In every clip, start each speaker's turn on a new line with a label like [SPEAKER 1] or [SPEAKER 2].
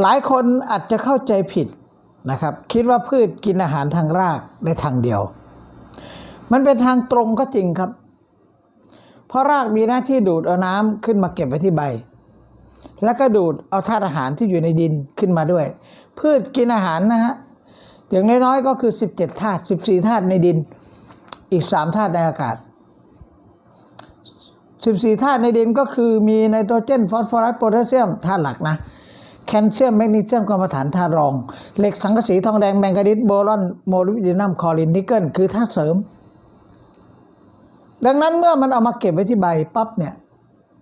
[SPEAKER 1] หลายคนอาจจะเข้าใจผิดนะครับ คิดว่าพืชกินอาหารทางรากได้ทางเดียว มันเป็นทางตรงก็จริงครับ เพราะรากมีหน้าที่ดูดเอาน้ำขึ้นมาเก็บไว้ที่ใบ แล้วก็ดูดเอาธาตุอาหารที่อยู่ในดินขึ้นมาด้วย พืชกินอาหารนะฮะอย่างน้อยๆก็คือ 17ธาตุ14ธาตุในดิน อีก3ธาตุในอากาศ 14ธาตุในดินก็คือมีไนโตรเจนฟอสฟอรัสโพแทสเซียมธาตุหลักนะ แคลเซียมแมกนีเซียมกรรมฐานธาตุรอง เหล็กสังกะสีทองแดงแมงกานิสโบรอนโมลิบดินัมคอรินนิกเกิลคือธาตุเสริม ดังนั้นเมื่อมันเอามาเก็บไว้ที่ใบปั๊บเนี่ย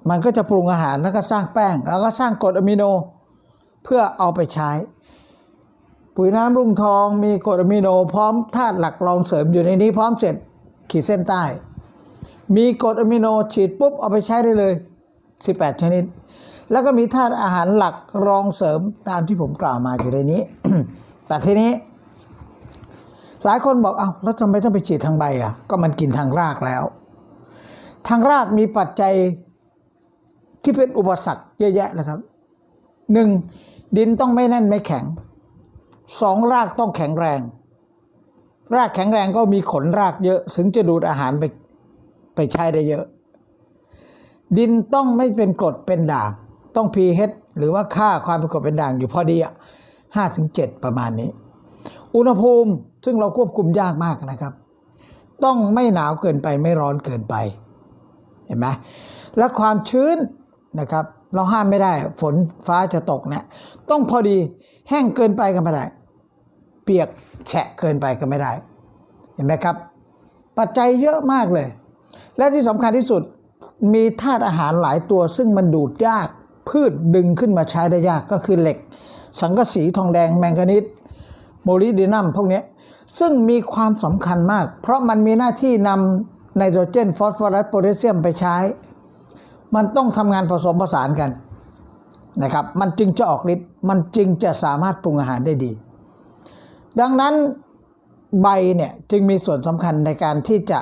[SPEAKER 1] มันก็จะปรุงอาหารแล้วก็สร้างแป้ง แล้วก็สร้างกรดอะมิโนเพื่อเอาไปใช้ ปุ๋ยน้ำรุ่งทองมีกรดอะมิโน พร้อมธาตุหลักรองเสริมอยู่ในนี้พร้อมเสร็จขีดเส้นใต้ มีกรดอะมิโนฉีดปุ๊บเอาไปใช้ได้เลย 18 ชนิด แล้วก็มีธาตุอาหารหลักรองเสริมตามที่ผมกล่าวมาอยู่ในนี้ แต่ทีนี้ หลายคนบอกเอา้าแล้วทำไมต้องไปฉีดทางใบอะ ก็มันกินทางรากแล้ว ทางรากมีปัจจัยที่เป็นอุปสรรคเยอะแยะนะครับหนึ่งดินต้องไม่แน่นไม่แข็งสองรากต้องแข็งแรง รากแข็งแรงก็มีขนรากเยอะ ถึงจะดูดอาหารไปไปใช้ได้เยอะ ดินต้องไม่เป็นกรดเป็นด่าง ต้อง pH หรือว่าค่าความเป็นกรดเป็นด่างอยู่พอดีอะห้าถึงเจ็ดประมาณนี้ อุณหภูมิซึ่งเราควบคุมยากมากนะครับ ต้องไม่หนาวเกินไปไม่ร้อนเกินไปเห็นไหมและความชื้นนะครับ เราห้ามไม่ได้ฝนฟ้าจะตกเนี่ยต้องพอดีแห้งเกินไปก็ไม่ได้ เปียกแฉะเกินไปก็ไม่ได้ เห็นไหมครับ ปัจจัยเยอะมากเลย และที่สำคัญที่สุด มีธาตุอาหารหลายตัวซึ่งมันดูดยาก พืชดึงขึ้นมาใช้ได้ยากก็คือเหล็ก สังกะสีทองแดงแมงกานิสโมลิบดินัมพวกนี้ซึ่งมีความสำคัญมาก เพราะมันมีหน้าที่นำไนโตรเจนฟอสฟอรัสโพแทสเซียมไปใช้ มันต้องทำงานผสมผสานกันนะครับมันจึงจะออกฤทธิ์มันจึงจะสามารถปรุงอาหารได้ดี ดังนั้นใบเนี่ยจึงมีส่วนสำคัญในการที่จะ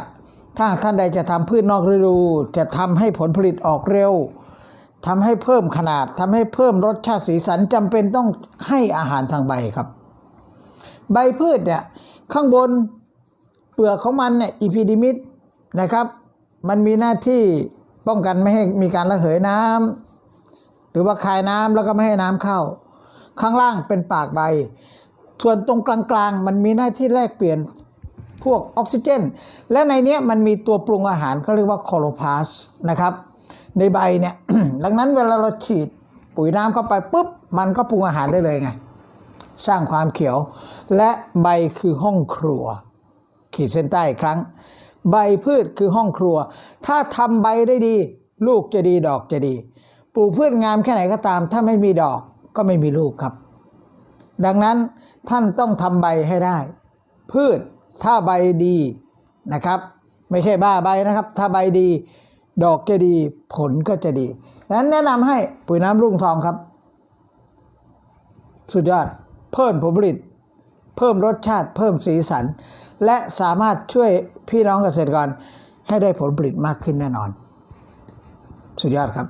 [SPEAKER 1] ถ้าท่านใดจะทำพืชนอกฤดู จะทำให้ผลผลิตออกเร็วทำให้เพิ่มขนาดทำให้เพิ่มรสชาติสีสันจำเป็นต้องให้อาหารทางใบครับ ใบพืชเนี่ยข้างบนเปลือกของมันเนี่ยอีพีดิมิดนะครับ มันมีหน้าที่ป้องกันไม่ให้มีการระเหยน้ำหรือว่าคายน้ำแล้วก็ไม่ให้น้ำเข้า ข้างล่างเป็นปากใบ ส่วนตรงกลางๆ มันมีหน้าที่แลกเปลี่ยน พวกออกซิเจน และในนี้มันมีตัวปรุงอาหารเขาเรียกว่าคอโลพาสนะครับในใบเนี่ยดังนั้นเวลาเราฉีดปุ๋ยน้ำเข้าไปปุ๊บมันก็ปรุงอาหารได้เลยไง สร้างความเขียว และใบคือห้องครัว ขีดเส้นใต้อีกครั้ง ใบพืชคือห้องครัว ถ้าทำใบได้ดี ลูกจะดีดอกจะดี ปลูกพืชงามแค่ไหนก็ตาม ถ้าไม่มีดอกก็ไม่มีลูกครับ ดังนั้นท่านต้องทำใบให้ได้ พืช ถ้าใบดีนะครับ ไม่ใช่บ้าใบนะครับ ถ้าใบดี ดอกจะดีผลก็จะดีดังนั้นแนะนำให้ปุ๋ยน้ำรุ่งทองครับ สุดยอด เพิ่มผลผลิต เพิ่มรสชาติ เพิ่มสีสัน และสามารถช่วยพี่น้องเกษตรกรให้ได้ผลผลิตมากขึ้นแน่นอน สุดยอดครับ